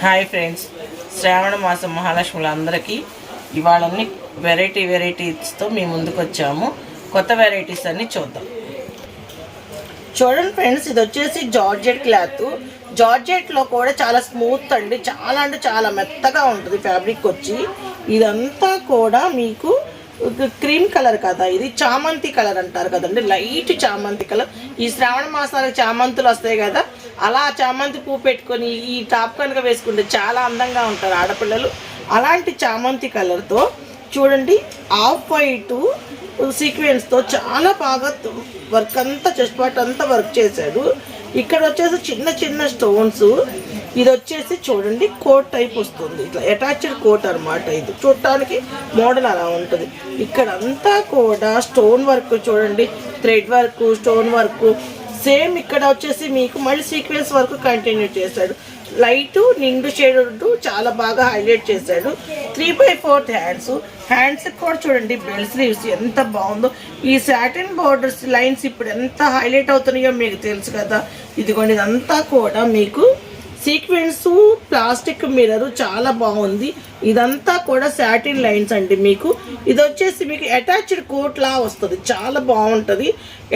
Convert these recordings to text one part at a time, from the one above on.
Hi friends. శ్రావణ మాసం మహాలక్ష్ములు అందరికీ ఇవాళన్ని variety వెరైటీస్తో మీ ముందుకు వచ్చాము కొత్త వెరైటీస్ అన్నీ చూద్దాం. చూడండి ఫ్రెండ్స్ ఇది వచ్చేసి జార్జెట్ క్లాత్. జార్జెట్లో కూడా చాలా స్మూత్ అండి. చాలా అంటే చాలా మెత్తగా ఉంటుంది ఫ్యాబ్రిక్ వచ్చి ఇదంతా కూడా మీకు క్రీమ్ కలర్ కదా ఇది చామంతి కలర్ అంటారు కదండి. లైట్ చామంతి కలర్. ఈ శ్రావణ మాసానికి చామంతులు వస్తాయి కదా అలా చామంతి పువ్వు పెట్టుకొని ఈ టాప్ కనుక వేసుకుంటే చాలా అందంగా ఉంటారు ఆడపిల్లలు. అలాంటి చామంతి కలర్తో చూడండి ఆఫ్ వైట్ సీక్వెన్స్తో చాలా బాగా వర్క్ అంతా చెస్ట్ పార్ట్ అంతా వర్క్ చేశాడు. ఇక్కడ వచ్చేసి చిన్న చిన్న స్టోన్స్ ఇది వచ్చేసి చూడండి కోట్ టైప్ వస్తుంది. ఇట్లా అటాచ్డ్ కోట్ అన్నమాట ఇది. చూడటానికి మోడల్ అలా ఉంటుంది. ఇక్కడ అంతా కూడా స్టోన్ వర్క్ చూడండి thread work stone work same ఇక్కడ వచ్చేసి మీకు మళ్ళీ సీక్వెన్స్ వరకు కంటిన్యూ చేశాడు. లైట్ నిండు షేడ్ చాలా బాగా హైలైట్ చేశాడు. Three by fourth hands. Hands కూడా చూడండి బెల్ స్లీవ్స్ ఎంత బాగుందో. ఈ సాటిన్ బార్డర్స్ లైన్స్ ఇప్పుడు ఎంత హైలైట్ అవుతున్నాయో మీకు తెలుసు కదా. ఇదిగోండి ఇదంతా కూడా మీకు సీక్వెన్స్ ప్లాస్టిక్ మిర్రర్ చాలా బాగుంది. ఇదంతా కూడా సాటిన్ లైన్స్ అండి మీకు. ఇది వచ్చేసి మీకు అటాచ్డ్ కోట్ లా వస్తుంది. చాలా బాగుంటుంది.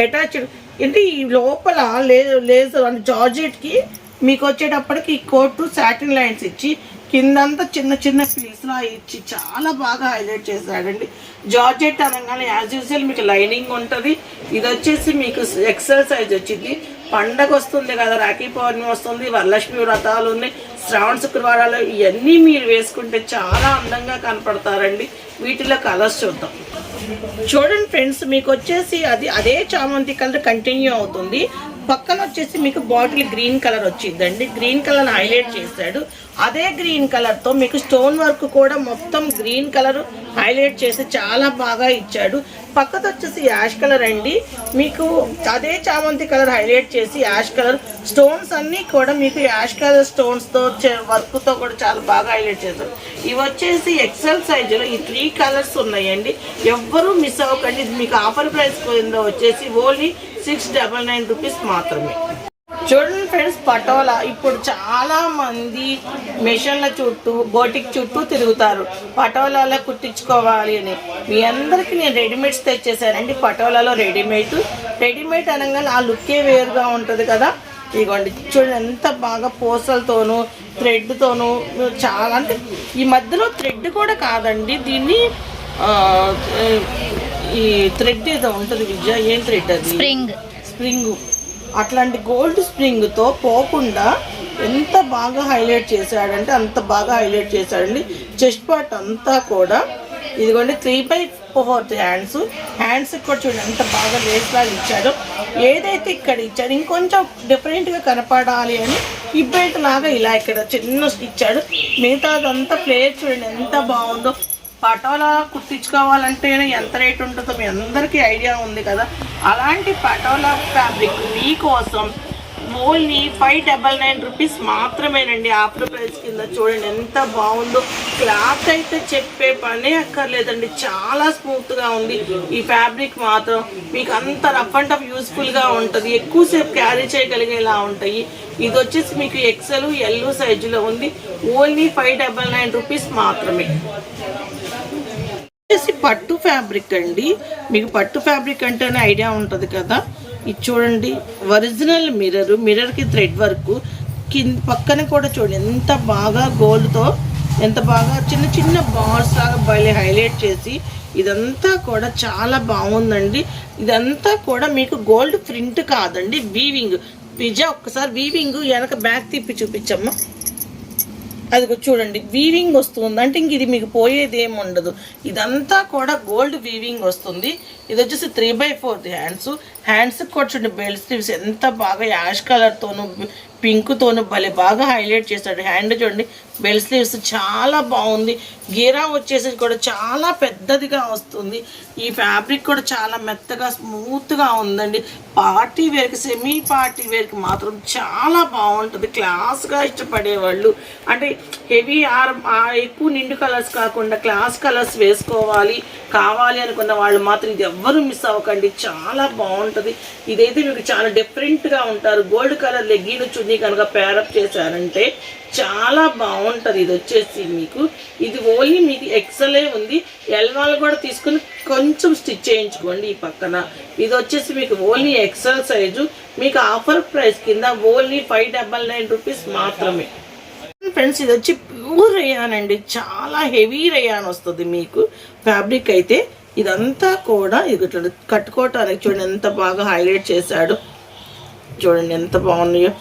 అటాచ్డ్ అంటే ఈ లోపల లేదు లేజర్ అంటే జార్జెట్కి మీకు వచ్చేటప్పటికి ఈ కోటు సాటిన్ లైన్స్ ఇచ్చి కిందంతా చిన్న చిన్న పీస్లా ఇచ్చి చాలా బాగా హైలైట్ చేశాడండి. జార్జెట్ అనగానే యాజ్ యూజువల్ మీకు లైనింగ్ ఉంటుంది. ఇది వచ్చేసి మీకు ఎక్సెల్ సైజ్ వచ్చింది. పండగ వస్తుంది కదా రాఖీ పౌర్ణమి వస్తుంది వరలక్ష్మి వ్రతాలు ఉన్నాయి శ్రావణ శుక్రవారాలు ఇవన్నీ మీరు వేసుకుంటే చాలా అందంగా కనపడతారండి. వీటిలో కలర్స్ చూద్దాం. చూడండి ఫ్రెండ్స్ మీకు వచ్చేసి అది అదే చామంతి కలర్ కంటిన్యూ అవుతుంది. పక్కన వచ్చేసి మీకు బాటిల్ గ్రీన్ కలర్ వచ్చిందండి. గ్రీన్ కలర్ హైలైట్ చేశాడు. అదే గ్రీన్ కలర్తో మీకు స్టోన్ వర్క్ కూడా మొత్తం గ్రీన్ కలర్ హైలైట్ చేసి చాలా బాగా ఇచ్చాడు. పక్కన వచ్చేసి యాష్ కలర్ అండి. మీకు అదే చామంతి కలర్ హైలైట్ చేసి యాష్ కలర్ స్టోన్స్ అన్నీ కూడా మీకు యాష్ కలర్ స్టోన్స్తో వర్క్తో కూడా చాలా బాగా హైలైట్ చేశారు ఇవి వచ్చేసి ఎక్సెల్ సైజులో ఈ త్రీ కలర్స్ ఉన్నాయండి. ఎవ్వరూ మిస్ అవ్వకండి. ఇది మీకు ఆఫర్ ప్రైస్ కింద వచ్చేసి only six double nine rupees మాత్రమే. చూడండి ఫ్రెండ్స్ పటోలా. ఇప్పుడు చాలా మంది మిషన్ల చుట్టూ బోటిక్ చుట్టూ తిరుగుతారు. పటోలాలో కుట్టించుకోవాలి అని. మీ అందరికీ నేను రెడీమేడ్స్ తెచ్చేసానండి పటోలాలో రెడీమేడ్. రెడీమేడ్ అనగానే ఆ లుక్కే వేరుగా ఉంటుంది కదా. ఇదిగోండి చూడండి ఎంత బాగా పూసలతోనూ థ్రెడ్తోనూ చాలా అంటే ఈ మధ్యలో థ్రెడ్ కూడా కాదండి. దీన్ని ఈ థ్రెడ్ ఏదో ఉంటుంది విజయ ఏం థ్రెడ్ అది? స్ప్రింగ్ స్ప్రింగ్ అట్లాంటి గోల్డ్ స్ప్రింగ్తో పోకుండా ఎంత బాగా హైలైట్ చేశాడంటే అంత బాగా హైలైట్ చేశాడండి. చెస్ట్ పార్ట్ అంతా కూడా ఇదిగోండి three by fourth hands hands కూడా చూడండి ఎంత బాగా లేస్ లాగా ఇచ్చాడో ఏదైతే ఇక్కడ ఇచ్చాడు ఇంకొంచెం డిఫరెంట్గా కనపడాలి అని ఇబ్బెల్ట్ లాగా ఇలా ఇక్కడ చిన్న ఇచ్చాడు. మిగతాదంతా ప్లేయర్ చూడండి ఎంత బాగుందో. పటోలా కుట్టించుకోవాలంటే ఎంత రేట్ ఉంటుందో మీ అందరికీ ఐడియా ఉంది కదా. అలాంటి పటోలా ఫ్యాబ్రిక్ మీకోసం only five double nine rupees మాత్రమేనండి ఆఫర్ ప్రైస్ కింద చూడండి ఎంత బాగుందో. క్లాత్ అయితే చెప్పే పనే అక్కర్లేదండి. చాలా స్మూత్గా ఉంది. ఈ ఫ్యాబ్రిక్ మాత్రం మీకు అంత రఫ్ అండ్ టఫ్ యూస్ఫుల్గా ఉంటుంది. ఎక్కువసేపు క్యారీ చేయగలిగేలా ఉంటాయి. ఇది వచ్చేసి మీకు ఎక్సెల్ ఎల్ సైజులో ఉంది. Only five double nine rupees మాత్రమే. వచ్చేసి పట్టు ఫ్యాబ్రిక్ అండి. మీకు పట్టు ఫ్యాబ్రిక్ అంటేనే ఐడియా ఉంటుంది కదా. ఇది చూడండి ఒరిజినల్ మిర్రర్ మిర్రర్కి థ్రెడ్ వర్క్ కింద పక్కన కూడా చూడండి ఎంత బాగా గోల్డ్తో ఎంత బాగా చిన్న చిన్న బాల్స్ లాగా బయలు హైలైట్ చేసి ఇదంతా కూడా చాలా బాగుందండి. ఇదంతా కూడా మీకు గోల్డ్ ప్రింట్ కాదండి వీవింగ్ పిజ్జా ఒక్కసారి వీవింగ్ వెనక బ్యాక్ తిప్పి చూపించమ్మా. అది చూడండి వీవింగ్ వస్తుంది. అంటే ఇంక ఇది మీకు పోయేది ఏమి ఉండదు. ఇదంతా కూడా గోల్డ్ వీవింగ్ వస్తుంది. ఇది వచ్చేసి three by fourth hands hands కూడా చూడండి బెల్ట్ స్లీవ్స్ ఎంత బాగా యాష్ కలర్తోనూ పింక్తోను భలే బాగా హైలైట్ చేశాడు. హ్యాండ్ చూడండి బెల్ స్లీవ్స్ చాలా బాగుంది. గీరా వచ్చేసి కూడా చాలా పెద్దదిగా వస్తుంది. ఈ ఫ్యాబ్రిక్ కూడా చాలా మెత్తగా స్మూత్గా ఉందండి. పార్టీ వేర్కి సెమీ పార్టీ వేర్కి మాత్రం చాలా బాగుంటుంది. క్లాస్గా ఇష్టపడేవాళ్ళు. అంటే హెవీ ఆర్ ఎక్కువ నిండు కలర్స్ కాకుండా క్లాస్ కలర్స్ వేసుకోవాలి కావాలి అనుకున్న వాళ్ళు మాత్రం ఇది ఎవ్వరూ మిస్ అవ్వకండి. చాలా బాగుంటుంది. ఇదైతే మీకు చాలా డిఫరెంట్గా ఉంటారు. గోల్డ్ కలర్ లెగ్గీలు చూడండి అన్నీ కనుక పేరప్ చేశారంటే చాలా బాగుంటుంది ఇది వచ్చేసి మీకు. ఇది ఓన్లీ మీకు ఎక్సలే ఉంది. ఎల్వాల్ కూడా తీసుకుని కొంచెం స్టిచ్ చేయించుకోండి ఈ పక్కన. ఇది వచ్చేసి మీకు ఓన్లీ ఎక్సెల్ సైజు మీకు ఆఫర్ ప్రైస్ కింద only five double nine rupees మాత్రమే. ఫ్రెండ్స్ ఇది వచ్చి ప్యూర్ రయాన్ అండి. చాలా హెవీ రయాన్ వస్తుంది మీకు. ఫ్యాబ్రిక్ అయితే ఇదంతా కూడా ఇది కట్టుకోవటానికి చూడండి ఎంత బాగా హైలైట్ చేశాడు. చూడండి ఎంత బాగున్నాయో.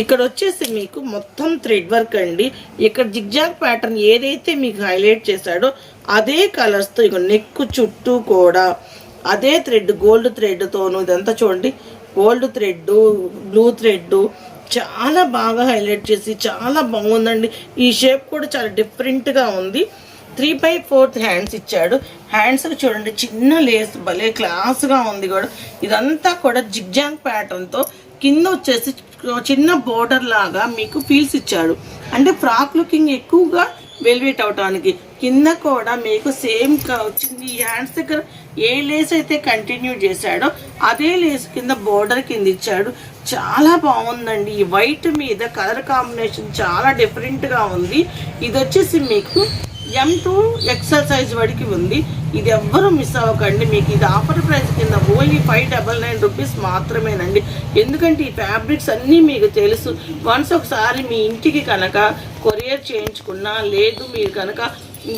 ఇక్కడ వచ్చేసి మీకు మొత్తం థ్రెడ్ వర్క్ అండి. ఇక్కడ జిగ్జాగ్ ప్యాటర్న్ ఏదైతే మీకు హైలైట్ చేశాడో అదే కలర్స్తో ఇక నెక్ చుట్టూ కూడా. అదే థ్రెడ్ గోల్డ్ థ్రెడ్తోను ఇదంతా చూడండి. గోల్డ్ థ్రెడ్ బ్లూ థ్రెడ్ చాలా బాగా హైలైట్ చేసి చాలా బాగుందండి. ఈ షేప్ కూడా చాలా డిఫరెంట్గా ఉంది. త్రీ బై ఫోర్త్ హ్యాండ్స్ ఇచ్చాడు. హ్యాండ్స్కి చూడండి చిన్న లేస్ భలే క్లాస్గా ఉంది కూడా. ఇదంతా కూడా జిగ్జాంగ్ ప్యాటర్న్తో కింద వచ్చేసి చిన్న బోర్డర్ లాగా మీకు ఫీల్స్ ఇచ్చాడు. అంటే ఫ్రాక్ లుకింగ్ ఎక్కువగా వెల్వేట్ అవటానికి. కింద కూడా మీకు సేమ్ వచ్చింది ఈ హ్యాండ్స్ దగ్గర ఏ లేస్ అయితే కంటిన్యూ చేశాడో అదే లేస్ కింద బోర్డర్ కింద ఇచ్చాడు. చాలా బాగుందండి. ఈ వైట్ మీద కలర్ కాంబినేషన్ చాలా డిఫరెంట్గా ఉంది. ఇది వచ్చేసి మీకు ఎం టూ ఎక్సెల్ సైజ్ వడికి ఉంది. ఇది ఎవ్వరూ మిస్ అవ్వకండి. మీకు ఇది ఆఫర్ ప్రైస్ కింద only five double nine rupees మాత్రమేనండి. ఎందుకంటే ఈ ఫ్యాబ్రిక్స్ అన్నీ మీకు తెలుసు. వన్స్ ఒకసారి మీ ఇంటికి కనుక కొరియర్ చేయించుకున్నా లేదు మీరు కనుక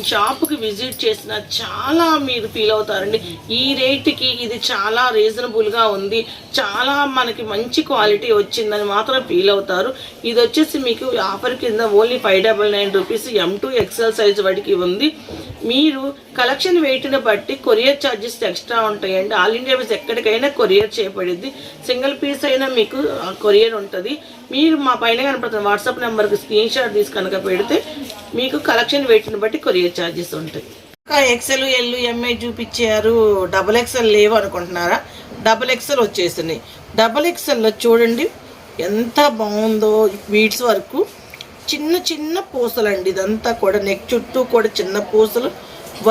షాప్కి విజిట్ చేసిన చాలా మీరు ఫీల్ అవుతారండి. ఈ రేటుకి ఇది చాలా రీజనబుల్గా ఉంది. చాలా మనకి మంచి క్వాలిటీ వచ్చిందని మాత్రం ఫీల్ అవుతారు. ఇది వచ్చేసి మీకు ఆఫర్ కింద only five double nine rupees M two X L size వాటికి ఉంది. మీరు కలెక్షన్ వెయిట్ని బట్టి కొరియర్ ఛార్జెస్ ఎక్స్ట్రా ఉంటాయండి. ఆల్ ఇండియా వైజ్ ఎక్కడికైనా కొరియర్ చేయబడింది. సింగిల్ పీస్ అయినా మీకు కొరియర్ ఉంటుంది. మీరు మా పైన కనపడుతున్న వాట్సాప్ నెంబర్కి స్క్రీన్ షాట్ తీసి కనుక పెడితే మీకు కలెక్షన్ వెయిట్ని బట్టి కొరియర్ ఛార్జెస్ ఉంటాయి. ఇంకా ఎక్సెల్ ఎల్ ఎంఐ చూపించారు. డబుల్ ఎక్సెల్ లేవు అనుకుంటున్నారా? డబుల్ ఎక్సెల్ వచ్చేసినాయి. డబుల్ ఎక్సెల్లో చూడండి. ఎంత బాగుందో బీట్స్ వరకు. చిన్న చిన్న పూసలు అండి ఇదంతా కూడా. నెక్ చుట్టూ కూడా చిన్న పూసలు.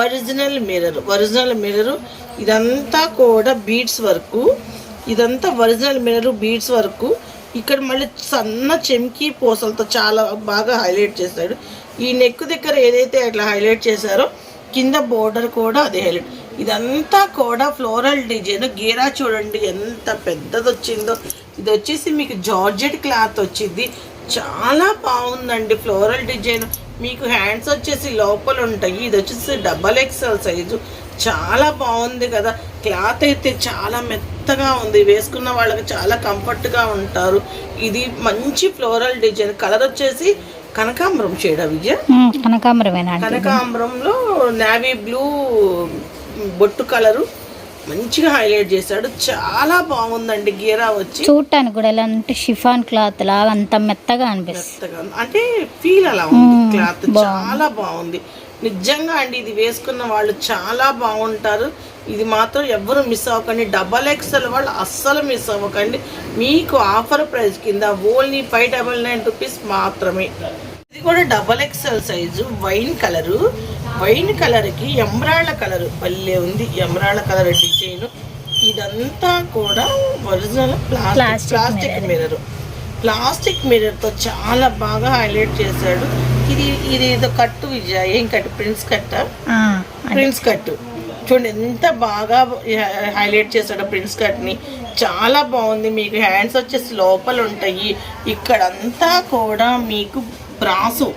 ఒరిజినల్ మిర్రర్ ఒరిజినల్ మిర్రర్ ఇదంతా కూడా బీడ్స్ వరకు. ఇదంతా ఒరిజినల్ మిర్రర్ బీడ్స్ వరకు. ఇక్కడ మళ్ళీ సన్న చెంకి పూసలతో చాలా బాగా హైలైట్ చేశాడు. ఈ నెక్ దగ్గర ఏదైతే అట్లా హైలైట్ చేశారో కింద బోర్డర్ కూడా అది హైలైట్ ఇదంతా కూడా ఫ్లోరల్ డిజైన్ గీరా చూడండి ఎంత పెద్దది వచ్చిందో ఇది వచ్చేసి మీకు జార్జెట్ క్లాత్ వచ్చింది. చాలా బాగుందండి ఫ్లోరల్ డిజైన్. మీకు హ్యాండ్స్ వచ్చేసి లోపల ఉంటాయి. ఇది వచ్చేసి డబల్ ఎక్స్ఎల్ సైజు చాలా బాగుంది కదా. క్లాత్ అయితే చాలా మెత్తగా ఉంది. వేసుకున్న వాళ్ళకి చాలా కంఫర్ట్గా ఉంటారు. ఇది మంచి ఫ్లోరల్ డిజైన్. కలర్ వచ్చేసి కనకాంబరం షేడ్ విజయ కనకాంబరమేనా ఆంటీ? కనకాంబరంలో నావీ బ్లూ బొట్టు కలరు. మంచిగా హైలైట్ చేశాడు. చాలా బాగుందండి గీరా వచ్చి. చూడటానికి కూడా ఎలా అంటే షిఫాన్ క్లాత్ లాగా అంత మెత్తగా అనిపిస్తుంది. అంటే ఫీల్ అలా ఉంది. క్లాత్ చాలా బాగుంది. నిజంగా అండి ఇది వేసుకున్న వాళ్ళు చాలా బాగుంటారు. ఇది మాత్రం ఎవ్వరు మిస్ అవ్వకండి. డబల్ ఎక్స్ఎల్ వాళ్ళు అస్సలు మిస్ అవ్వకండి. మీకు ఆఫర్ ప్రైస్ కింద only five double nine rupees మాత్రమే. ఇది కూడా double X L size wine colour wine కలర్కి ఎమరాళ్ళ కలర్. భలే ఉంది ఎమరాళ్ళ కలర్ డిజైన్. ఇదంతా కూడా original plastic plastic mirror plastic మిర్రర్తో చాలా బాగా హైలైట్ చేశాడు. ఇది ఇది ఏదో కట్టు విజయ ఏం కట్టు. ప్రిన్స్ కట్ట ప్రిన్స్ కట్టు. చూడండి ఎంత బాగా హైలైట్ చేశాడు ప్రిన్స్ కట్ని. చాలా బాగుంది. మీకు హ్యాండ్స్ వచ్చేసి లోపల ఉంటాయి ఇక్కడంతా కూడా మీకు బ్రాసో.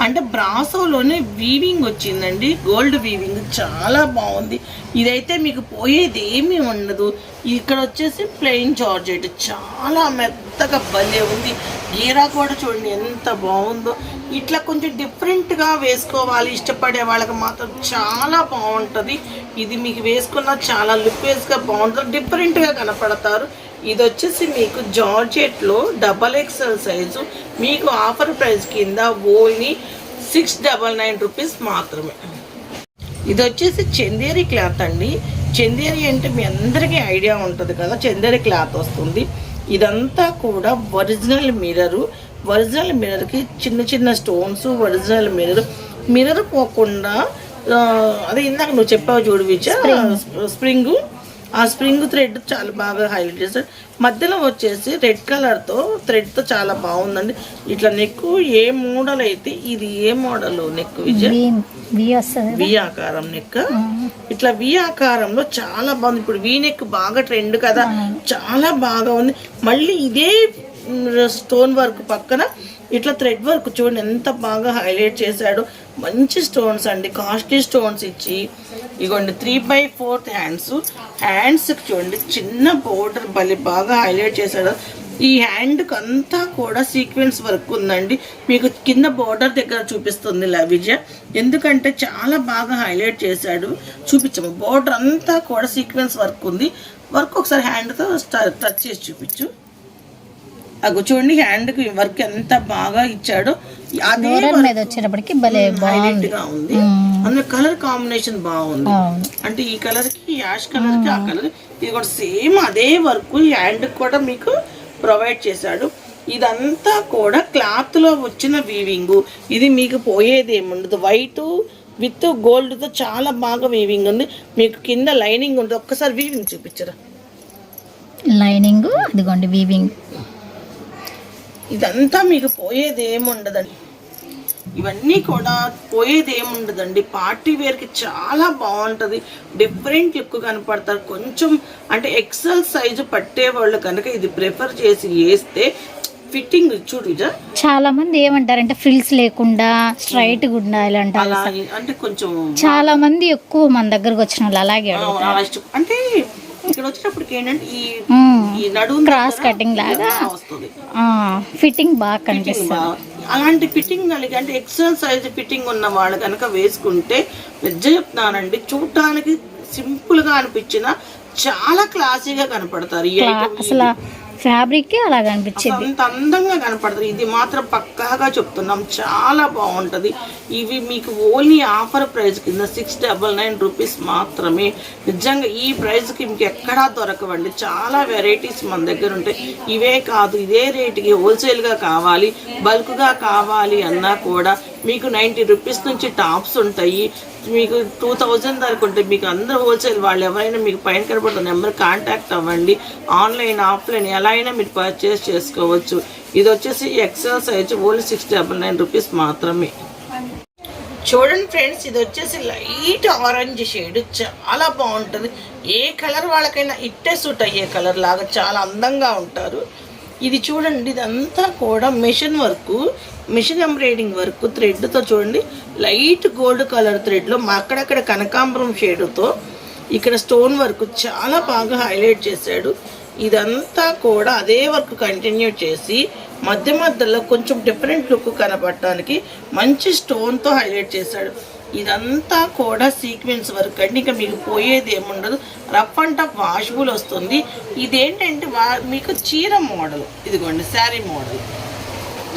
అంటే బ్రాసోలోనే వీవింగ్ వచ్చిందండి. గోల్డ్ వీవింగ్ చాలా బాగుంది. ఇదైతే మీకు పోయేది ఏమీ ఉండదు. ఇక్కడ వచ్చేసి ప్లెయిన్ జార్జెట్ చాలా మెత్తగా భలే ఉంది. గీరా కూడా చూడండి ఎంత బాగుందో. ఇట్లా కొంచెం డిఫరెంట్గా వేసుకోవాలి. ఇష్టపడే వాళ్ళకి మాత్రం చాలా బాగుంటుంది. ఇది మీకు వేసుకున్న చాలా లుక్వేస్గా బాగుంటుంది. డిఫరెంట్గా కనపడతారు. ఇది వచ్చేసి మీకు జార్జెట్లో డబల్ ఎక్స్ఎల్ సైజు. మీకు ఆఫర్ ప్రైస్ కింద only six double nine rupees మాత్రమే. ఇది వచ్చేసి చందేరి క్లాత్ అండి. చందేరి అంటే మీ అందరికీ ఐడియా ఉంటుంది కదా చందేరి క్లాత్ వస్తుంది. ఇదంతా కూడా ఒరిజినల్ మిర్రరు. ఒరిజినల్ మిర్రర్కి చిన్న చిన్న స్టోన్స్ ఒరిజినల్ మిర్రర్. మిర్రర్ పోకుండా అదే ఇందాక నువ్వు చెప్పావు చూడు విచ స్ప్రింగ్. ఆ స్ప్రింగ్ థ్రెడ్ చాలా బాగా హైలైట్ చేశాడు. మధ్యలో వచ్చేసి రెడ్ కలర్తో థ్రెడ్తో చాలా బాగుందండి. ఇట్లా నెక్ ఏ మోడల్ అయితే ఇది ఏ మోడల్ నెక్ వి ఆకారం నెక్. ఇట్లా వి ఆకారంలో చాలా బాగుంది. ఇప్పుడు వి నెక్ బాగా ట్రెండ్ కదా. చాలా బాగా ఉంది. మళ్ళీ ఇదే స్టోన్ వర్క్ పక్కన ఇట్లా థ్రెడ్ వర్క్ చూడండి ఎంత బాగా హైలైట్ చేశాడు. మంచి స్టోన్స్ అండి కాస్ట్లీ స్టోన్స్ ఇచ్చి ఇగోండి త్రీ బై ఫోర్త్ హ్యాండ్స్ హ్యాండ్స్కి చూడండి చిన్న బోర్డర్ భలే బాగా హైలైట్ చేశాడు. ఈ హ్యాండ్కి అంతా కూడా సీక్వెన్స్ వర్క్ ఉందండి. మీకు కింద బోర్డర్ దగ్గర చూపిస్తుంది లవిజ విజయ. ఎందుకంటే చాలా బాగా హైలైట్ చేశాడు. చూపించము. బోర్డర్ అంతా కూడా సీక్వెన్స్ వర్క్ ఉంది. వర్క్ ఒకసారి హ్యాండ్తో టచ్ చేసి చూపించు. అగో చూడండి హ్యాండ్కి వర్క్ ఎంత బాగా ఇచ్చాడో అదే ఫ్లోరల్ మీద వచ్చేటప్పటికి భలే గా ఉంది. అందులో కలర్ కాంబినేషన్ బాగుంది. అంటే ఈ కలర్కి యాష్ కలర్కి ఆ కలర్ ఇది కూడా సేమ్ అదే వర్క్ హ్యాండ్ కూడా మీకు ప్రొవైడ్ చేశాడు. ఇదంతా కూడా క్లాత్లో వచ్చిన వీవింగ్ ఇది మీకు పోయేది ఏముండదు. వైట్ విత్ గోల్డ్తో చాలా బాగా వీవింగ్ ఉంది. మీకు కింద లైనింగ్ ఉంటుంది ఒక్కసారి వీవింగ్ చూపించరా? లైనింగ్ అదిగోండి వీవింగ్ ఇదంతా మీకు పోయేది ఏముండదండి ఇవన్నీ కూడా పోయేది ఏముండదండి పార్టీ వేర్కి చాలా బాగుంటుంది. డిఫరెంట్ లుక్ కనపడతారు. కొంచెం అంటే ఎక్సెల్ సైజు పట్టే వాళ్ళు కనుక ఇది ప్రిఫర్ చేసి వేస్తే ఫిట్టింగ్ చూడు చాలా మంది ఏమంటారంటే ఫ్రిల్స్ లేకుండా స్ట్రైట్గా ఉండాలి అంటే కొంచెం చాలా మంది ఎక్కువ మన దగ్గరకు వచ్చిన వాళ్ళు అలాగే అంటే ఇక్కడ వచ్చేటప్పటికి ఏంటంటే ఈ నడుము క్రాస్ కటింగ్ లాగా? వస్తుంది. ఫిట్టింగ్ బాగా కనిపిస్తుంది. అలాంటి ఫిట్టింగ్ కలిగి అంటే ఎక్సెల్ సైజ్ ఫిట్టింగ్ ఉన్న వాళ్ళు కనుక వేసుకుంటే నిజ చెప్తున్నానండి చూడటానికి సింపుల్గా అనిపించిన చాలా క్లాసీగా కనపడతారు. అసలు ఫ్యాబ్రిక్ అలాగ అనిపించింది అంత అందంగా కనపడుతుంది. ఇది మాత్రం పక్కాగా చెప్తున్నాం. చాలా బాగుంటది. ఇవి మీకు ఓన్లీ ఆఫర్ ప్రైస్ కింద సిక్స్ డబల్ నైన్ రూపీస్ మాత్రమే. నిజంగా ఈ ప్రైస్కి మీకు ఎక్కడా దొరకవండి. చాలా వెరైటీస్ మన దగ్గర ఉంటాయి. ఇవే కాదు ఇదే రేటుకి హోల్సేల్గా కావాలి బల్క్గా కావాలి అన్నా కూడా మీకు నైంటీ రూపీస్ నుంచి టాప్స్ ఉంటాయి. మీకు టూ థౌజండ్ దాకా ఉంటాయి. మీకు అందరూ హోల్సేల్ వాళ్ళు ఎవరైనా మీకు పైన కనబడుతున్న నెంబర్ కాంటాక్ట్ అవ్వండి. ఆన్లైన్ ఆఫ్లైన్ ఎలా అయినా మీరు పర్చేస్ చేసుకోవచ్చు. ఇది వచ్చేసి XL size only six double nine rupees మాత్రమే. చూడండి ఫ్రెండ్స్ ఇది వచ్చేసి లైట్ ఆరెంజ్ షేడ్. చాలా బాగుంటుంది. ఏ కలర్ వాళ్ళకైనా ఇట్టే సూట్ అయ్యే కలర్ లాగా చాలా అందంగా ఉంటారు. ఇది చూడండి ఇదంతా కూడా machine work machine embroidering work థ్రెడ్తో చూడండి. లైట్ గోల్డ్ కలర్ థ్రెడ్లో అక్కడక్కడ కనకాంబరం షేడ్తో ఇక్కడ స్టోన్ వర్క్ చాలా బాగా హైలైట్ చేశాడు. ఇదంతా కూడా అదే వర్క్ కంటిన్యూ చేసి మధ్య మధ్యలో కొంచెం డిఫరెంట్ లుక్ కనపడటానికి మంచి స్టోన్తో హైలైట్ చేశాడు. ఇదంతా కూడా సీక్వెన్స్ వర్క్ అండి. ఇంకా మీకు పోయేది ఏముండదు. రఫ్ అండ్ టఫ్ వాషబుల్ వస్తుంది. ఇదేంటంటే వా మీకు చీర మోడల్. ఇదిగోండి శారీ మోడల్.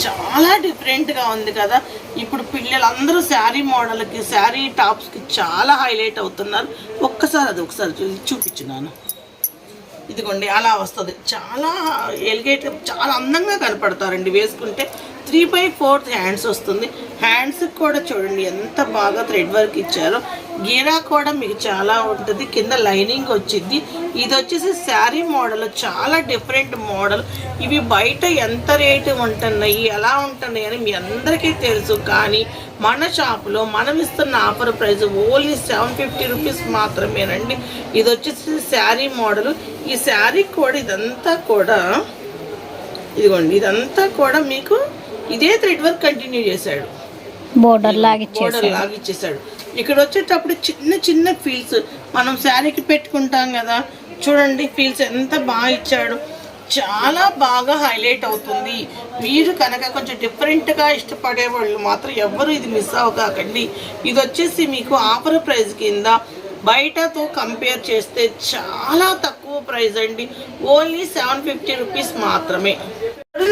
చాలా డిఫరెంట్గా ఉంది కదా. ఇప్పుడు పిల్లలందరూ శారీ మోడల్కి శారీ టాప్స్కి చాలా హైలైట్ అవుతున్నారు. ఒక్కసారి అది ఒకసారి చూపించున్నాను ఇదిగోండి అలా వస్తుంది. చాలా ఎలిగేట్ చాలా అందంగా కనపడతారండి. వేసుకుంటే త్రీ బై ఫోర్త్ హ్యాండ్స్ వస్తుంది. హ్యాండ్స్కి కూడా చూడండి ఎంత బాగా థ్రెడ్ వర్క్ ఇచ్చారో. గీరా కూడా మీకు చాలా ఉంటుంది. కింద లైనింగ్ వచ్చింది. ఇది వచ్చేసి శారీ మోడల్ చాలా డిఫరెంట్ మోడల్. ఇవి బయట ఎంత రేటు ఉంటున్నాయి ఎలా ఉంటున్నాయి అని మీ అందరికీ తెలుసు. కానీ మన షాపులో మనం ఇస్తున్న offer price only seven fifty rupees మాత్రమేనండి. ఇది వచ్చేసి శారీ మోడల్. ఈ శారీ కూడా ఇదంతా కూడా ఇదిగోండి ఇదంతా కూడా మీకు ఇదే థ్రెడ్ వర్క్ కంటిన్యూ చేశాడు. బోర్డర్ లాగా ఇచ్చేసి బోర్డర్ లాగా ఇచ్చేసాడు. ఇక్కడ వచ్చేటప్పుడు చిన్న చిన్న ఫీల్స్ మనం శారీకి పెట్టుకుంటాం కదా చూడండి ఫీల్స్ ఎంత బాగా ఇచ్చాడు. చాలా బాగా హైలైట్ అవుతుంది. మీరు కనుక కొంచెం డిఫరెంట్గా ఇష్టపడే వాళ్ళు మాత్రం ఎవ్వరు ఇది మిస్ అవ్వకండి ఇది వచ్చేసి మీకు ఆఫర్ ప్రైస్ కింద బయటతో కంపేర్ చేస్తే చాలా తక్కువ ప్రైస్ అండి. ఓన్లీ సెవెన్ ఫిఫ్టీ రూపీస్ మాత్రమే.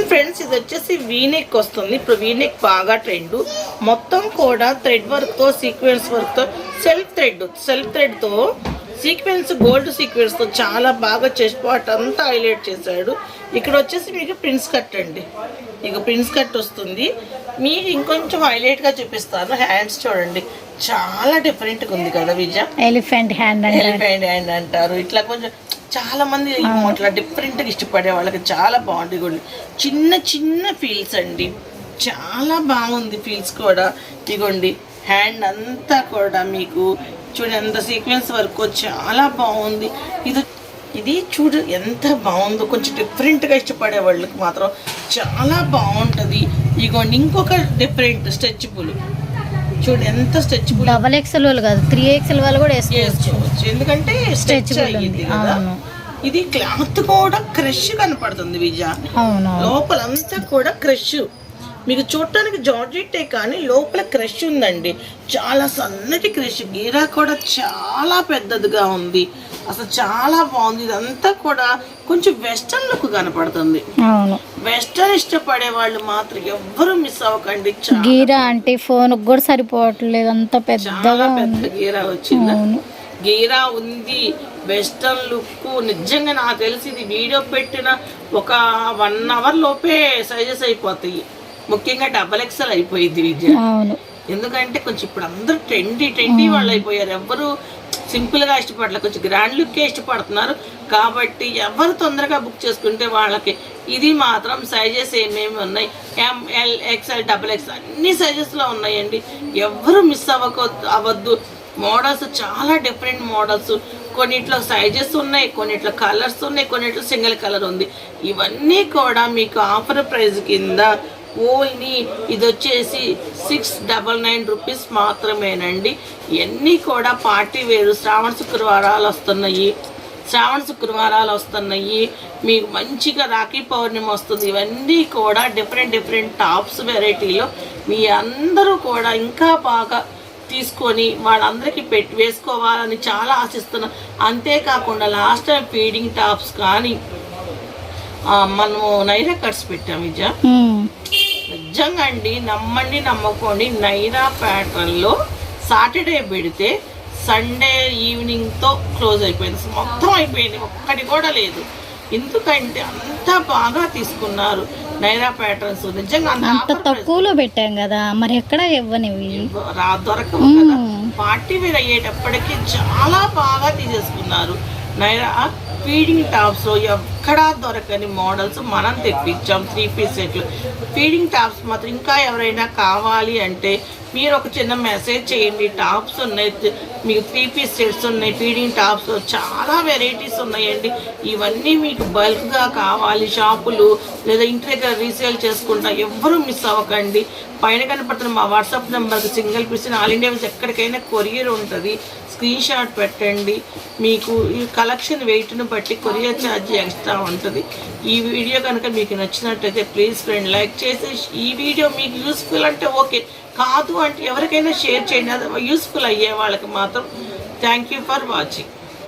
ఫ్రెండ్స్ ఇది వచ్చేసి వీనెక్ వస్తుంది. ఇప్పుడు వీనెక్ బాగా ట్రెండ్ మొత్తం కూడా థ్రెడ్ వర్క్తో సీక్వెన్స్ వర్క్తో సెల్ఫ్ థ్రెడ్ సెల్ఫ్ థ్రెడ్తో సీక్వెన్స్ గోల్డ్ సీక్వెన్స్తో చాలా బాగా చెస్ట్ పార్ట్ అంతా హైలైట్ చేశాడు. ఇక్కడ వచ్చేసి మీకు ప్రిన్స్ కట్ అండి. ఇక ప్రిన్స్ కట్ వస్తుంది. మీకు ఇంకొంచెం హైలైట్గా చూపిస్తారు చూపిస్తాను. హ్యాండ్స్ చూడండి. చాలా డిఫరెంట్గా ఉంది కదా Vijaya elephant hand elephant hand అంటారు. ఇట్లా కొంచెం చాలా మంది ఇట్లా డిఫరెంట్గా ఇష్టపడే వాళ్ళకి చాలా బాగుంటుంది కూడా. చిన్న చిన్న ఫీల్స్ అండి. చాలా బాగుంది ఫీల్స్ కూడా. ఇదిగోండి హ్యాండ్ అంతా కూడా మీకు చూడండి ఎంత సీక్వెన్స్ వర్క్ చాలా బాగుంది. ఇది ఇది చూడు ఎంత బాగుందో. కొంచెం డిఫరెంట్గా ఇష్టపడే వాళ్ళకి మాత్రం చాలా బాగుంటుంది. ఇదిగోండి ఇంకొక డిఫరెంట్ స్ట్రెచబుల్ చూడు ఎంత స్ట్రెచబుల్ డబల్ ఎక్సెల్ వాళ్ళు కాదు త్రీ ఎక్సెల్ వాళ్ళు కూడా వేసుకోవచ్చు. ఎందుకంటే స్ట్రెచ్ అయ్యింది. కదా. ఇది క్లాత్ కూడా క్రష్ కనపడుతుంది విజయ. లోపలంతా కూడా క్రష్. మీకు చూడటానికి జార్జెట్టే కానీ లోపల క్రష్ ఉందండి. చాలా సన్నటి క్రష్. గీరా కూడా చాలా పెద్దదిగా ఉంది. అసలు చాలా బాగుంది. ఇదంతా కూడా కొంచెం వెస్టర్న్ లుక్ కనపడుతుంది. వెస్టర్న్ ఇష్టపడే వాళ్ళు మాత్రం ఎవ్వరూ మిస్ అవ్వకండి. గీరా అంటే ఫోన్ కూడా సరిపోవట్లేదు. అంత పెద్దగా పెద్ద గీరా వచ్చింది. గీరా ఉంది. వెస్టర్న్ లుక్ నిజంగా నాకు తెలిసి ఇది వీడియో పెట్టిన ఒక వన్ అవర్ లోపే సైజెస్ అయిపోతాయి. ముఖ్యంగా డబల్ ఎక్సెల్ అయిపోయింది అవును. ఎందుకంటే కొంచెం ఇప్పుడు అందరూ ట్రెండీ ట్రెండీ వాళ్ళు అయిపోయారు. ఎవ్వరు సింపుల్గా ఇష్టపడలేదు కొంచెం గ్రాండ్ లుక్కే ఇష్టపడుతున్నారు. కాబట్టి ఎవరు తొందరగా బుక్ చేసుకుంటే వాళ్ళకి ఇది మాత్రం సైజెస్ ఏమేమి ఉన్నాయి? ఎంఎల్ ఎక్స్ఎల్ డబుల్ ఎక్స్ అన్ని సైజెస్లో ఉన్నాయండి. ఎవరు మిస్ అవ్వకో అవ్వద్దు. మోడల్స్ చాలా డిఫరెంట్ మోడల్స్ కొన్నిట్లో సైజెస్ ఉన్నాయి కొన్నిట్లో కలర్స్ ఉన్నాయి కొన్నిట్లో సింగిల్ కలర్ ఉంది. ఇవన్నీ కూడా మీకు ఆఫర్ ప్రైస్ కింద ఓన్లీ ఇది వచ్చేసి సిక్స్ డబల్ నైన్ రూపీస్ మాత్రమేనండి. ఇవన్నీ కూడా పార్టీ వేరు శ్రావణ శుక్రవారాలు వస్తున్నాయి. శ్రావణ శుక్రవారాలు వస్తున్నాయి. మీకు మంచిగా రాఖీ పౌర్ణమి వస్తుంది. ఇవన్నీ కూడా డిఫరెంట్ డిఫరెంట్ టాప్స్ వెరైటీలో మీ అందరూ కూడా ఇంకా బాగా తీసుకొని వాళ్ళందరికీ పెట్టి వేసుకోవాలని చాలా ఆశిస్తున్నాం అంతేకాకుండా లాస్ట్ టైం ఫీడింగ్ టాప్స్ కానీ మనము నైరా కట్స్ పెట్టాం విజయ. అండి నమ్మండి నమ్మకోండి నైరా ప్యాటర్న్లో సాటర్డే పెడితే సండే ఈవినింగ్తో క్లోజ్ అయిపోయింది. మొత్తం అయిపోయింది. ఒక్కటి కూడా లేదు. ఎందుకంటే అంత బాగా తీసుకున్నారు నైరా ప్యాటర్న్స్. నిజంగా అంత తక్కువలో పెట్టాం కదా. మరి ఎక్కడ ఇవ్వనివి? రా దొరకవు కదా. పార్టీ వేర్ అయ్యేటప్పటికి చాలా బాగా తీసేసుకున్నారు. నైరా ఫీడింగ్ టాప్స్ ఎక్కడా దొరకని మోడల్స్ మనం తెప్పించాం త్రీ పీస్ సెట్లు. ఫీడింగ్ టాప్స్ మాత్రం ఇంకా ఎవరైనా కావాలి అంటే మీరు ఒక చిన్న మెసేజ్ చేయండి. టాప్స్ ఉన్నాయి మీకు త్రీ పీస్ సెట్స్ ఉన్నాయి ఫీడింగ్ టాప్స్ చాలా వెరైటీస్ ఉన్నాయండి. ఇవన్నీ మీకు బల్క్గా కావాలి. షాపులు లేదా ఇంటి దగ్గర రీసేల్ చేసుకుంటా ఎవ్వరూ మిస్ అవ్వకండి. పైన కనపడుతున్న మా వాట్సాప్ నెంబర్కి సింగిల్ పీస్ ఆల్ ఇండియా ఎక్కడికైనా కొరియర్ ఉంటుంది. స్క్రీన్ షాట్ పెట్టండి. మీకు ఈ కలెక్షన్ వెయిట్ను బట్టి కొరియర్ ఛార్జ్ ఎక్స్ట్రా ఉంటుంది. ఈ వీడియో కనుక మీకు నచ్చినట్టయితే ప్లీజ్ ఫ్రెండ్ లైక్ చేసి ఈ వీడియో మీకు యూస్ఫుల్ అంటే ఓకే. కాదు అంటే ఎవరికైనా షేర్ చేయండి. అది యూస్ఫుల్ అయ్యే వాళ్ళకి మాత్రం థ్యాంక్ యూ ఫర్ వాచింగ్.